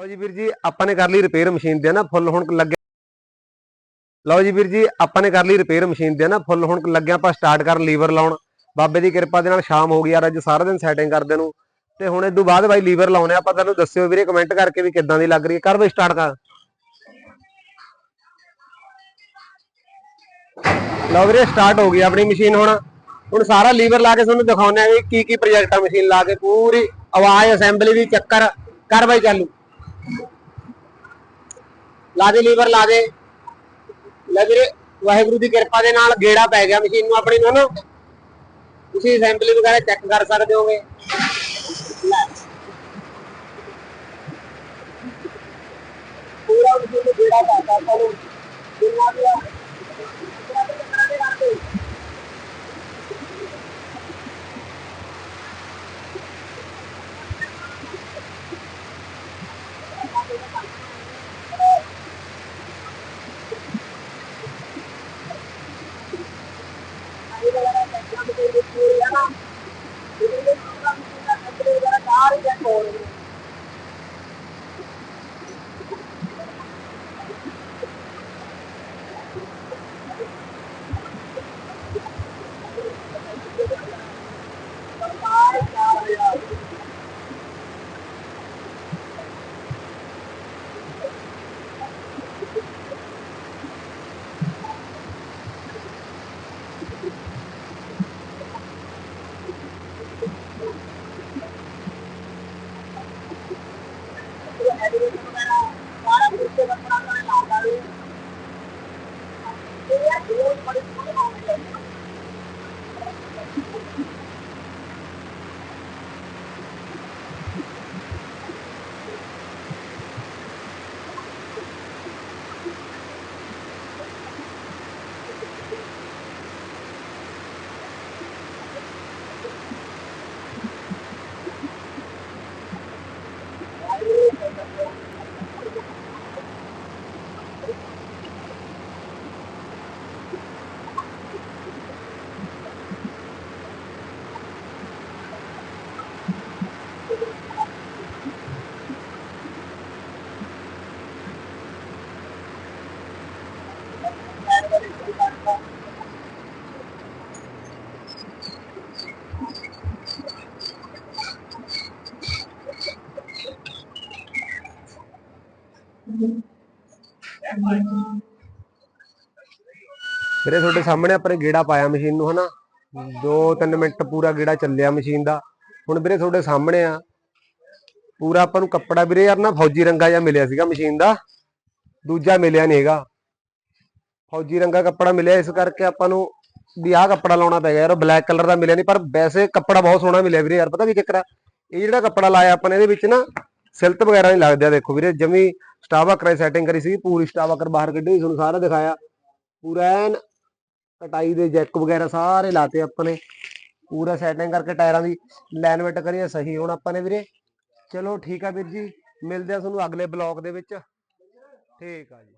ਲਓ ਜੀ ਵੀਰ ਜੀ, ਆਪਾਂ ਨੇ ਕਰ ਲਈ ਰਿਪੇਅਰ ਮਸ਼ੀਨ ਦੇ ਨਾ ਫੁੱਲ ਹੁਣ ਲੱਗਿਆ ਲਓ ਜੀ ਵੀਰ ਜੀ, ਆਪਾਂ ਨੇ ਕਰ ਲਈ ਰਿਪੇਅਰ ਮਸ਼ੀਨ ਦੇ ਨਾ ਫੁੱਲ ਹੁਣ ਲੱਗਿਆ ਆਪਾਂ ਸਟਾਰਟ ਕਰਨ ਲੀਵਰ ਲਾਉਣ। ਬਾਬੇ ਦੀ ਕਿਰਪਾ ਦੇ ਨਾਲ ਸ਼ਾਮ ਹੋ ਗਈ ਯਾਰ, ਅੱਜ ਸਾਰਾ ਦਿਨ ਸੈਟਿੰਗ ਕਰਦੇ ਨੂੰ। ਤੇ ਹੁਣ ਇਸ ਬਾਅਦ ਬਾਈ ਲੀਵਰ ਲਾਉਣੇ ਆਪਾਂ ਤੁਹਾਨੂੰ ਦੱਸਿਓ ਵੀਰੇ ਕਮੈਂਟ ਕਰਕੇ ਵੀ ਕਿੱਦਾਂ ਦੀ ਲੱਗ ਰਹੀ ਹੈ। ਕਰ ਬਈ ਸਟਾਰਟ ਕਰ। ਲਓ ਵੀਰੇ ਸਟਾਰਟ ਹੋ ਗਈ ਆਪਣੀ ਮਸ਼ੀਨ ਹੁਣ। ਹੁਣ ਸਾਰਾ ਲੀਵਰ ਲਾ ਕੇ ਤੁਹਾਨੂੰ ਦਿਖਾਉਂਦੇ ਆ ਵੀ ਕੀ ਕੀ ਪ੍ਰੋਜੈਕਟ ਆ ਮਸ਼ੀਨ ਲਾ ਕੇ। ਪੂਰੀ ਆਵਾਜ਼ ਅਸੈਂਬਲੀ ਦੀ ਚੱਕਰ। ਕਰ ਬਾਈ ਚਾਲੂ। ਲਾ ਦੇ ਲੀਵਰ ਲਾ ਦੇ। ਲੈ ਵੀਰੇ, ਵਾਹਿਗੁਰੂ ਦੀ ਕਿਰਪਾ ਦੇ ਨਾਲ ਗੇੜਾ ਪੈ ਗਿਆ ਮਸ਼ੀਨ ਨੂੰ ਆਪਣੀ ਨੂੰ ਨਾ? ਤੁਸੀਂ ਅਸੈਂਬਲੀ ਵਗੈਰਾ ਚੈੱਕ ਕਰ ਸਕਦੇ ਹੋਗੇ। ਪੂਰਾ ਮਸ਼ੀਨ ਨੂੰ ਗੇੜਾ ਪਾਤਾ ਤੁਹਾਨੂੰ ਜਿੰਨਾ ਵੀ ਆ। ਪੂਰਾ ਤੇ ਚੱਕਰਾਂ ਵੀਰੇ, ਤੁਹਾਡੇ ਸਾਹਮਣੇ ਆਪਾਂ ਨੇ ਗੇੜਾ ਪਾਇਆ ਮਸ਼ੀਨ ਨੂੰ, ਹਨਾ? 2-3 ਮਿੰਟ ਪੂਰਾ ਗੇੜਾ ਚੱਲਿਆ ਮਸ਼ੀਨ ਦਾ। ਹੁਣ ਵੀਰੇ, ਤੁਹਾਡੇ ਸਾਹਮਣੇ ਆ। ਪੂਰਾ ਆਪਾਂ ਨੂੰ ਕੱਪੜਾ ਵੀਰੇ, ਯਾਰ ਨਾ ਫੌਜੀ ਰੰਗਾ ਜਿਹਾ ਮਿਲਿਆ ਸੀਗਾ ਮਸ਼ੀਨ ਦਾ। ਦੂਜਾ ਮਿਲਿਆ ਨਹੀਂ ਹੈਗਾ। ਫੌਜੀ ਰੰਗਾ ਕੱਪੜਾ ਮਿਲਿਆ ਇਸ ਕਰਕੇ ਆਪਾਂ ਨੂੰ ਵੀ ਆਹ ਕੱਪੜਾ ਲਾਉਣਾ ਪੈ ਗਿਆ ਯਾਰ ਬਲੈਕ ਕਲਰ ਦਾ ਮਿਲਿਆ ਨਹੀਂ, ਪਰ ਵੈਸੇ ਕੱਪੜਾ ਬਹੁਤ ਸੋਹਣਾ ਮਿਲਿਆ ਵੀਰੇ ਯਾਰ, ਪਤਾ ਕੀ ਚੱਕਰ ਆ? ਇਹ ਜਿਹੜਾ ਕੱਪੜਾ ਲਾਇਆ ਆਪਾਂ ਨੇ, ਇਹਦੇ ਵਿੱਚ ਨਾ ਸਿਲਤ ਵਗੈਰਾ ਨਹੀਂ ਲੱਗਦੇ ਆ, ਦੇਖੋ ਵੀਰੇ, ਜਮੀ ਸਟਾਵਾ ਕਰਾਈ ਸੈਟਿੰਗ ਕਰੀ ਸੀ, ਪੂਰੀ ਸਟਾਵਾ ਬਾਹਰ ਕੱਢੀ ਹੋਈ ਤੁਹਾਨੂੰ ਸਾਰਾ ਦਿਖਾਇਆ। ਪੂਰਾ ਐਨ ਕਟਾਈ ਦੇ ਜੈਕ ਵਗੈਰਾ ਸਾਰੇ ਲਾਤੇ ਆਪਾਂ ਨੇ। ਪੂਰਾ ਸੈਟਿੰਗ ਕਰਕੇ ਟਾਇਰਾਂ ਦੀ ਅਲਾਈਨਮੈਂਟ ਕਰੀਏ ਸਹੀ। ਹੁਣ ਆਪਾਂ ਨੇ ਵੀਰੇ, ਚਲੋ ਠੀਕ ਆ ਵੀਰ ਜੀ, ਮਿਲਦੇ ਆ ਤੁਹਾਨੂੰ ਅਗਲੇ ਬਲੌਗ ਦੇ ਵਿੱਚ। ਠੀਕ ਆ ਜੀ।